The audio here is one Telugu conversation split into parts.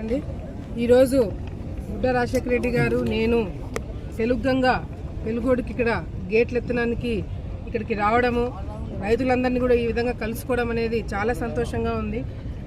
అండి ఈరోజు బుడ్డ రాజశేఖర రెడ్డి గారు నేను తెలుగంగా పెలుగోడికి ఇక్కడ గేట్లు ఎత్తడానికి ఇక్కడికి రావడము రైతులందరినీ కూడా ఈ విధంగా కలుసుకోవడం అనేది చాలా సంతోషంగా ఉంది.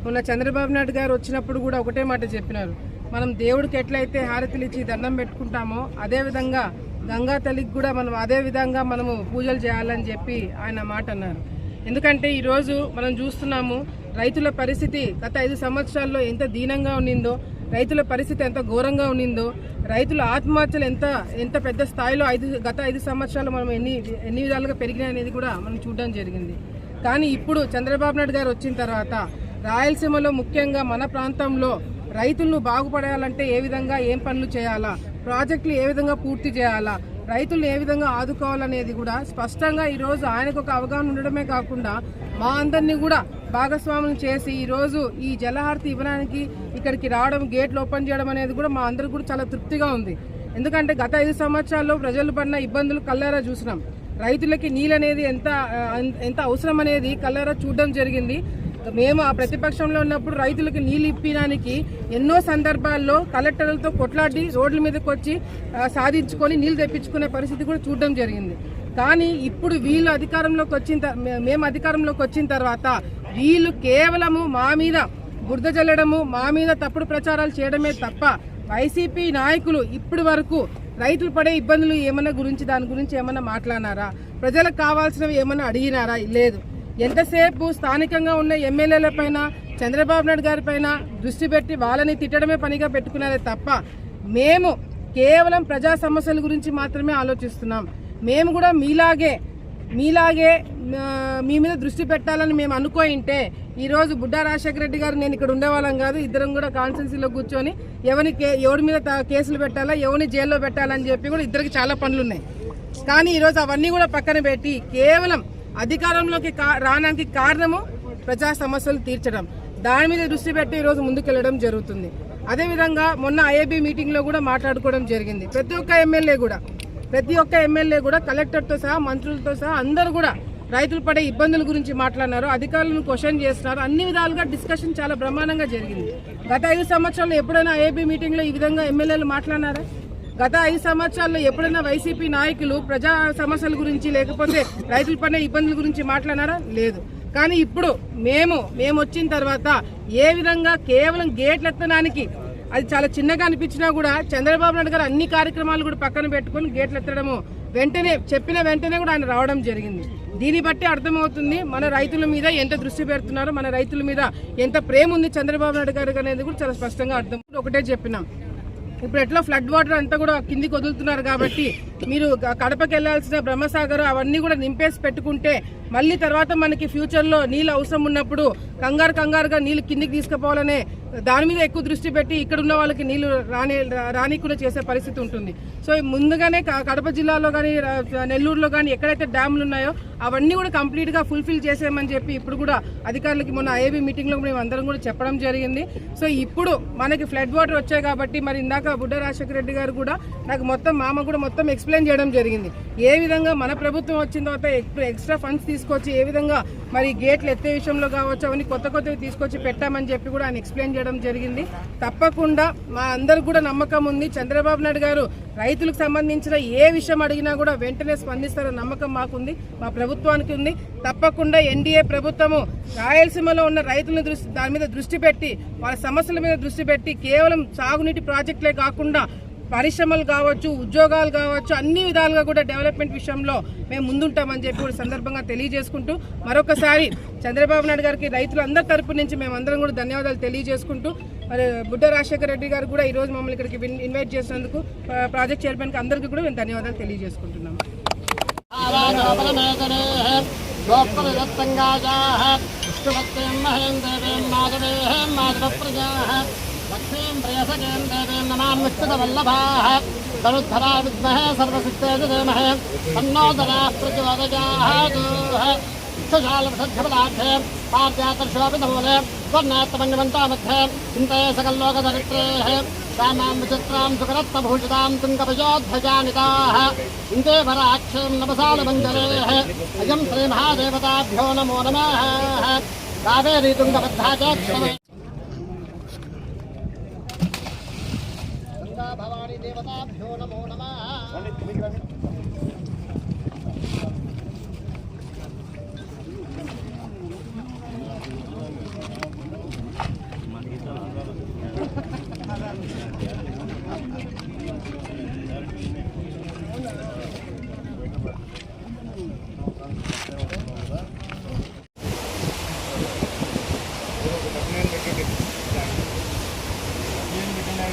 మొన్న చంద్రబాబు నాయుడు గారు వచ్చినప్పుడు కూడా ఒకటే మాట చెప్పినారు. మనం దేవుడికి ఎట్లయితే హారతులు ఇచ్చి దండం పెట్టుకుంటామో అదే విధంగా గంగా తల్లికి కూడా మనం అదే విధంగా మనము పూజలు చేయాలని చెప్పి ఆయన మాట అన్నారు. ఎందుకంటే ఈరోజు మనం చూస్తున్నాము రైతుల పరిస్థితి గత ఐదు సంవత్సరాల్లో ఎంత దీనంగా ఉన్నిందో రైతుల పరిస్థితి ఎంత ఘోరంగా ఉన్నిందో రైతుల ఆత్మహత్యలు ఎంత ఎంత పెద్ద స్థాయిలో ఐదు గత ఐదు సంవత్సరాలు మనం ఎన్ని ఎన్ని విధాలుగా పెరిగినాయి అనేది కూడా మనం చూడడం జరిగింది. కానీ ఇప్పుడు చంద్రబాబు నాయుడు గారు వచ్చిన తర్వాత రాయలసీమలో ముఖ్యంగా మన ప్రాంతంలో రైతులను బాగుపడాలంటే ఏ విధంగా ఏం పనులు చేయాలా ప్రాజెక్టులు ఏ విధంగా పూర్తి చేయాలా రైతులను ఏ విధంగా ఆదుకోవాలనేది కూడా స్పష్టంగా ఈరోజు ఆయనకు ఒక అవగాహన ఉండడమే కాకుండా మా అందరినీ కూడా భాగస్వాములు చేసి ఈరోజు ఈ జలహారతి ఇవ్వడానికి ఇక్కడికి రావడం గేట్లు ఓపెన్ చేయడం అనేది కూడా మా అందరికి కూడా చాలా తృప్తిగా ఉంది. ఎందుకంటే గత ఐదు సంవత్సరాల్లో ప్రజలు పడిన ఇబ్బందులు కల్లారా చూసినాం. రైతులకి నీళ్ళు అనేది ఎంత ఎంత అవసరం అనేది కల్లారా చూడడం జరిగింది. మేము ఆ ప్రతిపక్షంలో ఉన్నప్పుడు రైతులకు నీళ్ళు ఇప్పడానికి ఎన్నో సందర్భాల్లో కలెక్టర్లతో కొట్లాడి రోడ్ల మీదకి వచ్చి సాధించుకొని నీళ్ళు తెప్పించుకునే పరిస్థితి కూడా చూడడం జరిగింది. కానీ ఇప్పుడు వీళ్ళు అధికారంలోకి వచ్చిన మేము అధికారంలోకి వచ్చిన తర్వాత వీళ్ళు కేవలము మా మీద బురద జల్లడము మా మీద తప్పుడు ప్రచారాలు చేయడమే తప్ప వైసీపీ నాయకులు ఇప్పటి వరకు రైతులు పడే ఇబ్బందులు ఏమన్నా గురించి దాని గురించి ఏమన్నా మాట్లాడినారా? ప్రజలకు కావాల్సినవి ఏమన్నా అడిగినారా? లేదు. ఎంతసేపు స్థానికంగా ఉన్న ఎమ్మెల్యేల పైన చంద్రబాబు నాయుడు గారి పైన దృష్టి పెట్టి వాళ్ళని తిట్టడమే పనిగా పెట్టుకున్నారే తప్ప మేము కేవలం ప్రజా సమస్యల గురించి మాత్రమే ఆలోచిస్తున్నాం. మేము కూడా మీలాగే మీలాగే మీ మీద దృష్టి పెట్టాలని మేము అనుకోయింటే ఈరోజు బుడ్డా రాజశేఖర రెడ్డి గారు నేను ఇక్కడ ఉండేవాళ్ళం కాదు ఇద్దరం కూడా కాన్స్టెన్సీలో కూర్చొని ఎవరిని కే- ఎవరి మీద త- కేసులు పెట్టాలా ఎవరిని జైల్లో పెట్టాలని చెప్పి కూడా ఇద్దరికి చాలా పనులు ఉన్నాయి కానీ ఈరోజు అవన్నీ కూడా పక్కన పెట్టి కేవలం అధికారంలోకి కా- రావడానికి కారణము ప్రజా సమస్యలు తీర్చడం. దాని మీద దృష్టి పెట్టి ఈరోజు ముందుకెళ్ళడం జరుగుతుంది. అదేవిధంగా మొన్న ఐఏబీ మీటింగ్లో కూడా మాట్లాడుకోవడం జరిగింది. ప్రతి ఒక్క ఎమ్మెల్యే కూడా ప్రతి ఒక్క ఎమ్మెల్యే కూడా కలెక్టర్తో సహా మంత్రులతో సహా అందరూ కూడా రైతులు పడే ఇబ్బందుల గురించి మాట్లాడినారు అధికారులను క్వశ్చన్ చేస్తున్నారు. అన్ని విధాలుగా డిస్కషన్ చాలా బ్రహ్మాండంగా జరిగింది. గత ఐదు సంవత్సరాల్లో ఎప్పుడైనా ఏపీ మీటింగ్లో ఈ విధంగా ఎమ్మెల్యేలు మాట్లాడినారా? గత ఐదు సంవత్సరాల్లో ఎప్పుడైనా వైసీపీ నాయకులు ప్రజా సమస్యల గురించి లేకపోతే రైతులు పడే ఇబ్బందుల గురించి మాట్లాడారా లేదు. కానీ ఇప్పుడు మేము మేము వచ్చిన తర్వాత ఏ విధంగా కేవలం గేట్లు ఎత్తడానికి అది చాలా చిన్నగా అనిపించినా కూడా చంద్రబాబు నాయుడు గారు అన్ని కార్యక్రమాలు కూడా పక్కన పెట్టుకొని గేట్లు ఎత్తడము వెంటనే చెప్పిన వెంటనే కూడా ఆయన రావడం జరిగింది. దీన్ని బట్టి అర్థమవుతుంది మన రైతుల మీద ఎంత దృష్టి పెడుతున్నారో మన రైతుల మీద ఎంత ప్రేమ ఉంది చంద్రబాబు నాయుడు గారు అనేది కూడా చాలా స్పష్టంగా అర్థం. ఒకటే చెప్పినాం. ఇప్పుడు ఎట్లా ఫ్లడ్ వాటర్ అంతా కూడా కిందికి వదులుతున్నారు కాబట్టి మీరు కడపకి వెళ్ళాల్సిన బ్రహ్మసాగర్ అవన్నీ కూడా నింపేసి పెట్టుకుంటే మళ్ళీ తర్వాత మనకి ఫ్యూచర్లో నీళ్ళు అవసరం ఉన్నప్పుడు కంగారు కంగారుగా నీళ్ళు కిందికి తీసుకుపోవాలనే దాని మీద ఎక్కువ దృష్టి పెట్టి ఇక్కడ ఉన్న వాళ్ళకి నీళ్ళు రాని రానికుండా చేసే పరిస్థితి ఉంటుంది. సో ముందుగానే కడప జిల్లాలో కానీ నెల్లూరులో కానీ ఎక్కడైతే డ్యాములు ఉన్నాయో అవన్నీ కూడా కంప్లీట్గా ఫుల్ఫిల్ చేసేయమని చెప్పి ఇప్పుడు కూడా అధికారులకి మొన్న ఐఏబీ మీటింగ్లో మేము అందరం కూడా చెప్పడం జరిగింది. సో ఇప్పుడు మనకి ఫ్లడ్ వాటర్ వచ్చాయి కాబట్టి మరి ఇందాక బుడ్డ రాజశేఖర రెడ్డి గారు కూడా నాకు మొత్తం మామ కూడా మొత్తం ఎక్స్ప్లెయిన్ ఎక్స్ప్లెయిన్ చేయడం జరిగింది. ఏ విధంగా మన ప్రభుత్వం వచ్చిన తర్వాత ఎక్స్ట్రా ఫండ్స్ తీసుకొచ్చి ఏ విధంగా మరి గేట్లు ఎత్తే విషయంలో కావచ్చు అవన్నీ కొత్త కొత్తవి తీసుకొచ్చి పెట్టామని చెప్పి కూడా ఆయన ఎక్స్ప్లెయిన్ చేయడం జరిగింది. తప్పకుండా మా అందరికి కూడా నమ్మకం ఉంది. చంద్రబాబు నాయుడు గారు రైతులకు సంబంధించిన ఏ విషయం అడిగినా కూడా వెంటనే స్పందిస్తారన్న నమ్మకం మాకుంది. మా ప్రభుత్వానికి ఉంది. తప్పకుండా ఎన్డీఏ ప్రభుత్వము రాయలసీమలో ఉన్న రైతులను దృష్టి దాని మీద దృష్టి పెట్టి వాళ్ళ సమస్యల మీద దృష్టి పెట్టి కేవలం సాగునీటి ప్రాజెక్టులే కాకుండా పరిశ్రమలు కావచ్చు ఉద్యోగాలు కావచ్చు అన్ని విధాలుగా కూడా డెవలప్మెంట్ విషయంలో మేము ముందుంటామని చెప్పి కూడా సందర్భంగా తెలియజేసుకుంటూ మరొకసారి చంద్రబాబు నాయుడు గారికి రైతులందరి తరపు నుంచి మేమందరం కూడా ధన్యవాదాలు తెలియజేసుకుంటూ మరి బుడ్డ రాజశేఖర రెడ్డి గారు కూడా ఈ రోజు మమ్మల్ని ఇక్కడికి విన్- ఇన్వైట్ చేసినందుకు ఆ, ప్రాజెక్ట్ చైర్మన్కి అందరికీ కూడా మేము ధన్యవాదాలు తెలియజేసుకుంటున్నాము गोपरदत्तङ्गाजाः विष्णुभक्तिं महेन्द्रवीं माधवेः माधवप्रजाः लक्ष्मीम् प्रेषकेन् देवीम् नमाम् निश्चितवल्लभाः तरुद्धरा विद्महे सर्वसिद्धेषु धीमहे तन्नो दराः स्वर्णात्मन्यमन्ता मध्ये चिन्तये सकल्लोकधरित्रेः श्यामां विचित्रां सुकरत्वभूषितां तुङ्गपयोध्वजानिताः इन्दे वराक्षीं नवसालमञ्जलेः अयं श्रीमहादेवताभ्यो नमो नमः। कावेरी तुङ्गबद्धा च भवानी देवताभ्यो नमो नमः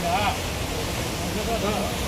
Yeah. 하다가